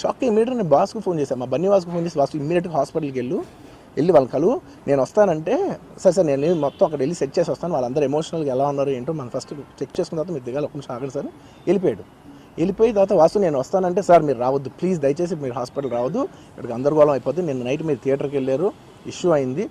Shock immediate నేను బాస్కు phone చేశాను మా బన్నీ వాస్కు ఫోన్ చేసి వాసు ఇమీడియట్గా హాస్పిటల్కి వెళ్ళు. వెళ్ళి వాళ్ళ కలు. నేను వస్తానంటే సరే సార్ నేను మొత్తం అక్కడ వెళ్ళి సెట్ చేసి వస్తాను. వాళ్ళందరూ ఎమోషనల్గా ఎలా ఉన్నారు ఏంటో మనం ఫస్ట్ చెక్ చేసుకున్న తర్వాత మీరు దిగాలి. ఒక నిమిషం ఆగండి సార్. వెళ్ళిపోయాడు. వెళ్ళిపోయి తర్వాత వాసు నేను వస్తానంటే సార్ మీరు రావద్దు. ప్లీజ్ దయచేసి మీరు హాస్పిటల్ రావద్దు. ఇక్కడికి గందరగోళం అయిపోతుంది నేను నైట్ మీరు థియేటర్కి వెళ్ళారు. ఇష్యూ అయింది.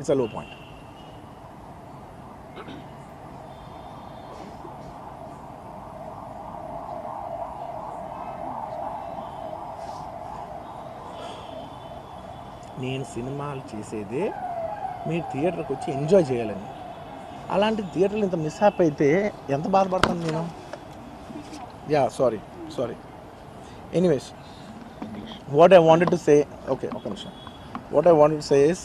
it's a low point నేను సినిమాలు చేసేది మీరు థియేటర్కి వచ్చి ఎంజాయ్ చేయాలని. అలాంటి థియేటర్లు ఇంత మిస్హాప్ అయితే ఎంత బాధపడతాను నేను? Yeah sorry sorry. Anyways what I wanted to say okay ఒక నిమిషం. What I wanted to say is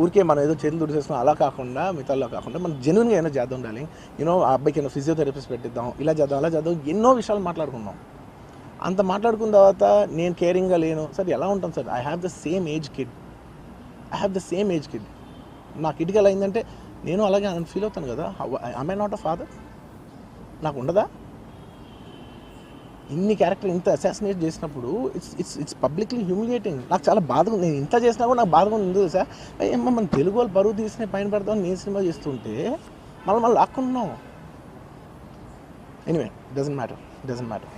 ఊరికే మనం ఏదో చేతులు దుడిసేస్తున్నాం అలా కాకుండా మిగతాలో కాకుండా మనం జెన్యున్గా ఏమైనా చేద్దాం డార్లింగ్. యూనో ఆ అబ్బాయికి ఏమైనా ఫిజియోథెరపిస్ట్ పెట్టిద్దాం ఇలా చేద్దాం అలా చేద్దాం ఎన్నో విషయాలు మాట్లాడుకున్నాం అంత మాట్లాడుకున్న తర్వాత నేను కేరింగ్గా లేను. సార్ ఎలా ఉంటాను sir? I have the same age kid I have the same age kid నా కిడ్కి ఎలా అయిందంటే నేను అలాగే ఫీల్ అవుతాను కదా. ఐ నాట్ అ ఫాదర్ నాకు ఉండదా? ఇన్ని క్యారెక్టర్ ఇంత అసాసినేట్ చేసినప్పుడు it's it's it's publicly humiliating నాకు చాలా బాధగా ఉంది. నేను ఇంత చేసినా కూడా నాకు బాధగా ఉంది. సార్ అయ్యమ్మ మన తెలుగు వాళ్ళు బరువు తీసిన పైన పెడతాం నేను సినిమా చేస్తుంటే మళ్ళీ మళ్ళీ లాక్కుంటున్నాం anyway doesn't matter doesn't matter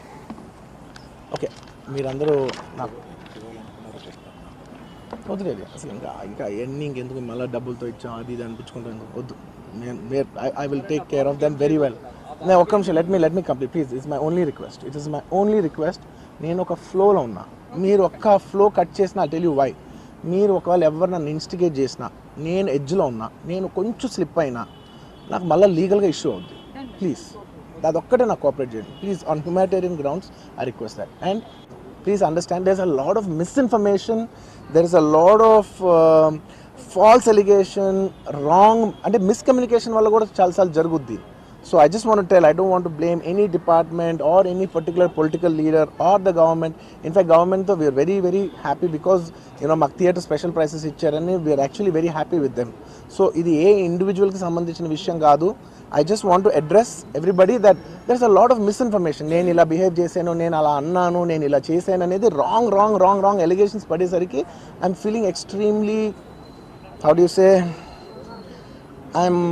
okay మీరందరూ నాకు వదిలేదు అసలు ఇంకా ఇంకా ఎన్ని ఇంకెందుకు మళ్ళీ డబ్బులతో ఇచ్చాం అది ఇది అనిపించుకుంటాం. ఎందుకు వద్దు. నేను I will take care of them very well నేను ఒక్క నిమిషం let me let me complete please it's my only request it is my only request నేను ఒక ఫ్లోలో ఉన్నా. మీరు ఒక్క ఫ్లో కట్ చేసిన టెల్ యూ వై మీరు ఒకవేళ ఎవరు నన్ను ఇన్స్టిగేట్ చేసినా నేను ఎడ్జ్లో ఉన్నా నేను కొంచెం స్లిప్ అయినా నాకు మళ్ళీ లీగల్గా ఇష్యూ అవుద్ది. ప్లీజ్ అదొక్కటే నాకు కోఆపరేట్ చేయండి. Please on humanitarian grounds I request that and please understand there is a lot of misinformation there is a lot of false allegation wrong అంటే మిస్కమ్యూనికేషన్ వల్ల కూడా చాలాసార్లు జరుగుద్ది. So I just want tell I don't want blame any department or any particular political leader or the government in fact గవర్నమెంట్తో we're very very happy because you know మాకు theatre special prices ఇచ్చారని we're actually very happy with them so ఇది ఏ ఇండివిజువల్కి సంబంధించిన విషయం కాదు. I just want to address everybody that there is a lot of misinformation నేను ఇలా బిహేవ్ చేశాను నేను అలా అన్నాను నేను ఇలా చేశాను అనేది wrong wrong wrong wrong allegations పడేసరికి I'm feeling extremely how do say I'm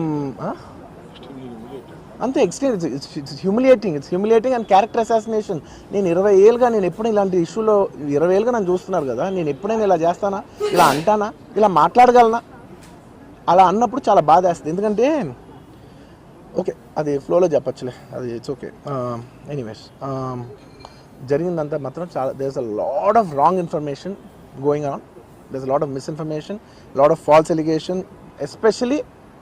అంతే extreme it's humiliating it's humiliating and character assassination నేను ఇరవై ఏళ్ళుగా నేను ఎప్పుడు ఇలాంటి ఇష్యూలో ఇరవై ఏళ్ళుగా నన్ను చూస్తున్నారు కదా నేను ఎప్పుడైనా ఇలా చేస్తానా ఇలా అంటానా ఇలా మాట్లాడగలనా? అలా అన్నప్పుడు చాలా బాధ వేస్తుంది. ఎందుకంటే ఓకే అది ఫ్లోలో చెప్పచ్చులే అది ఇట్స్ ఓకే ఎనీవేస్ జరిగిందంతా మాత్రం చాలా there's a lot of wrong information going on there's lot of misinformation lot of false allegation especially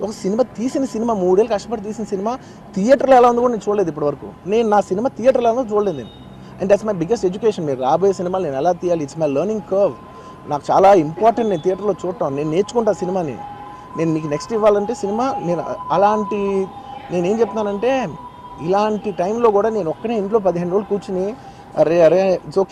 ఒక సినిమా తీసిన సినిమా మూడేళ్ళు కష్టపడి తీసిన సినిమా థియేటర్లో ఎలా ఉందో కూడా నేను చూడలేదు ఇప్పటివరకు. నేను నా సినిమా థియేటర్లో ఉందో చూడలేదు నేను. And that's my biggest education మీరు రాబోయే సినిమాలు నేను ఎలా తీయాలి? ఇట్స్ మై లెర్నింగ్ కర్వ్ నాకు చాలా ఇంపార్టెంట్ నేను థియేటర్లో చూడటం. నేను నేర్చుకుంటా సినిమాని. నేను మీకు నెక్స్ట్ ఇవ్వాలంటే సినిమా నేను అలాంటి నేనేం చెప్తున్నానంటే ఇలాంటి టైంలో కూడా నేను ఒక్కనే ఇంట్లో పదిహేను రోజులు కూర్చుని అరే అరే ఇట్స్ ఓకే